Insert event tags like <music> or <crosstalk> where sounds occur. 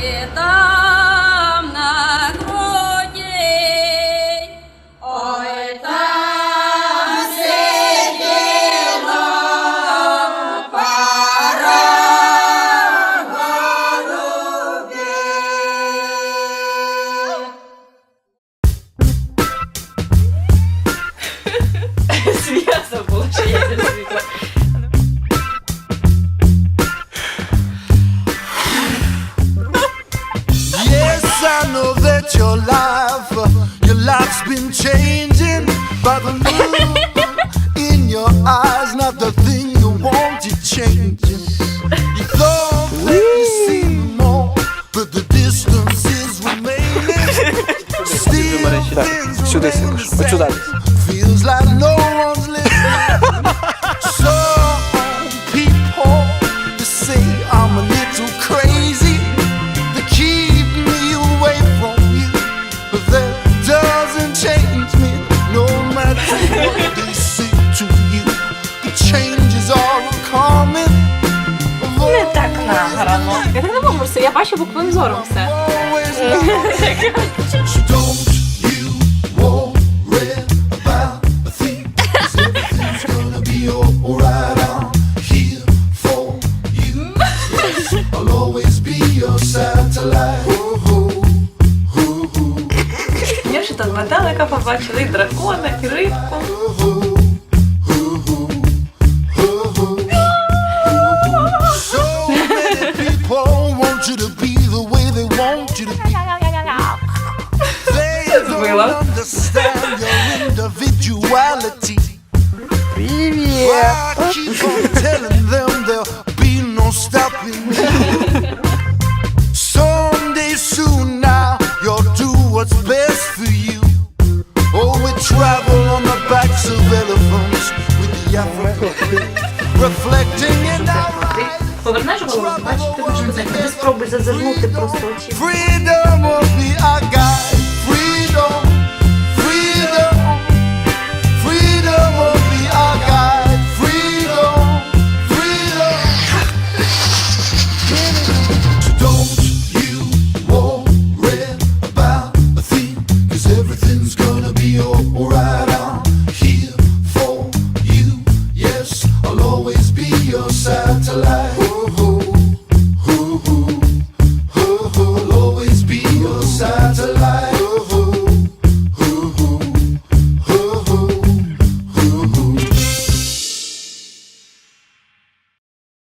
别的 know that your life, your life's been changing by the look <laughs> in your eyes. Not the thing you want, to changing. You thought they you see more, but the distance is remaining. <laughs> Still, things remain the same. Feels like no. Я бачу боковим зором все. Я вже там метелика побачила, і дракона, і рибку. understand your individuality. Привіт! I keep on telling them there'll be no stopping you. Someday soon now, you'll do what's best for you. Oh, we travel on the backs of elephants with the African reflecting in our eyes. Повернеш голову, бачиш, ти будеш казати, ти спробуй зазирнути просто очі. Freedom to life.